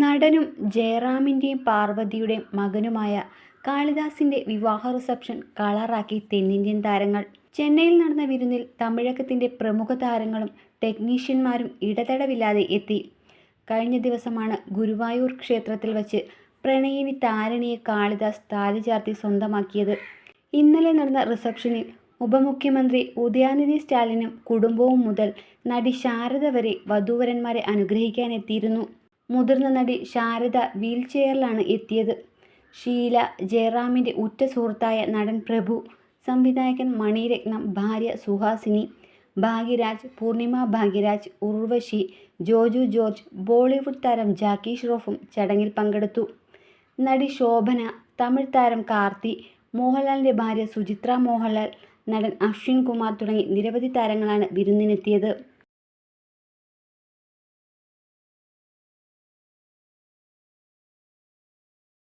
നടനും ജയറാമിന്റെയും പാർവതിയുടെയും മകനുമായ കാളിദാസിന്റെ വിവാഹ റിസപ്ഷൻ കളറാക്കി തെന്നിന്ത്യൻ താരങ്ങൾ. ചെന്നൈയിൽ നടന്ന വിരുന്നിൽ തമിഴകത്തിന്റെ പ്രമുഖ താരങ്ങളും ടെക്നീഷ്യന്മാരും ഇടതടവില്ലാതെ എത്തി. കഴിഞ്ഞ ദിവസമാണ് ഗുരുവായൂർ ക്ഷേത്രത്തിൽ വച്ച് പ്രണയിനി താരണിയെ കാളിദാസ് താലി ചാർത്തി സ്വന്തമാക്കിയത്. ഇന്നലെ നടന്ന റിസപ്ഷനിൽ ഉപമുഖ്യമന്ത്രി ഉദയാനിധി സ്റ്റാലിനും കുടുംബവും മുതൽ നടി ശാരദ വരെ വധൂവരന്മാരെ അനുഗ്രഹിക്കാനെത്തിയിരുന്നു. മുതിർന്ന നടി ശാരദ വീൽചെയറിലാണ് എത്തിയത്. ഷീല, ജയറാമിന്റെ ഉറ്റ സുഹൃത്തായ നടൻ പ്രഭു, സംവിധായകൻ മണിരത്നം, ഭാര്യ സുഹാസിനി, ഭാഗ്യരാജ്, പൂർണിമ ഭാഗ്യരാജ്, ഉർവശി, ജോജു ജോർജ്, ബോളിവുഡ് താരം ജാക്കി ഷ്രോഫും ചടങ്ങിൽ പങ്കെടുത്തു. നടി ശോഭന, തമിഴ് താരം കാർത്തി, മോഹൻലാലിന്റെ ഭാര്യ സുചിത്ര മോഹൻലാൽ, നടൻ അശ്വിൻ കുമാർ തുടങ്ങി നിരവധി താരങ്ങളാണ് വിരുന്നിനെത്തിയത്.